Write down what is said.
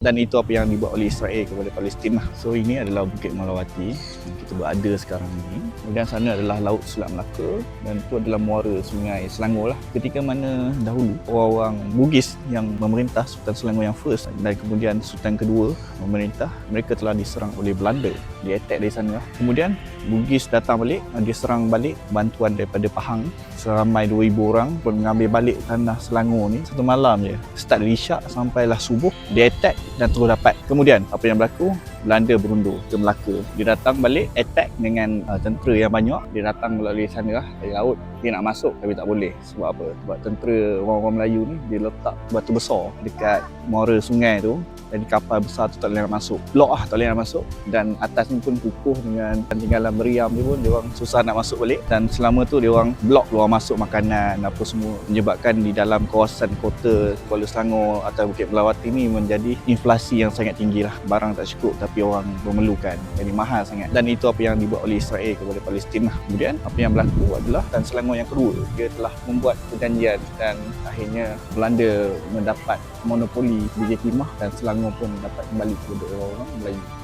dan itu apa yang dibuat oleh Israel kepada Palestin lah. So ini adalah Bukit Malawati yang kita berada sekarang ini. Kemudian sana adalah Laut Selat Melaka dan itu adalah muara Sungai Selangor lah. Ketika mana dahulu orang-orang Bugis yang memerintah Sultan Selangor yang first dan kemudian Sultan kedua memerintah, mereka telah diserang oleh Belanda. Dia attack dari sana lah. Kemudian Bugis datang balik, dia serang balik bantuan daripada Pahang seramai 2000 orang pun mengambil balik tanah Selangor ni satu malam je. Start dari Isyak sampailah subuh, dia attack dan terus dapat. Kemudian apa yang berlaku? Belanda berundur ke Melaka. Dia datang balik attack dengan uh, tentera yang banyak. Dia datang melalui sana lah, dari laut. Dia nak masuk tapi tak boleh. Sebab apa? Sebab tentera orang-orang Melayu ni dia letak batu besar dekat muara sungai tu dan kapal besar tu tak boleh nak masuk. Blok lah tak boleh nak masuk dan atas ni pun kukuh dengan tinggalan meriam dia pun dia orang susah nak masuk balik dan selama tu dia orang blok luar masuk makanan apa semua menyebabkan di dalam kawasan kota Kuala Selangor atau Bukit Melawati ni menjadi inflasi yang sangat tinggi lah. Barang tak cukup tapi orang memerlukan. Jadi mahal sangat. Dan itu apa yang dibuat oleh Israel kepada Palestin lah. Kemudian apa yang berlaku adalah dan Selangor yang kedua dia telah membuat perjanjian dan akhirnya Belanda mendapat monopoli BJ Timah dan Selangor pun dapat kembali kepada orang-orang Melayu.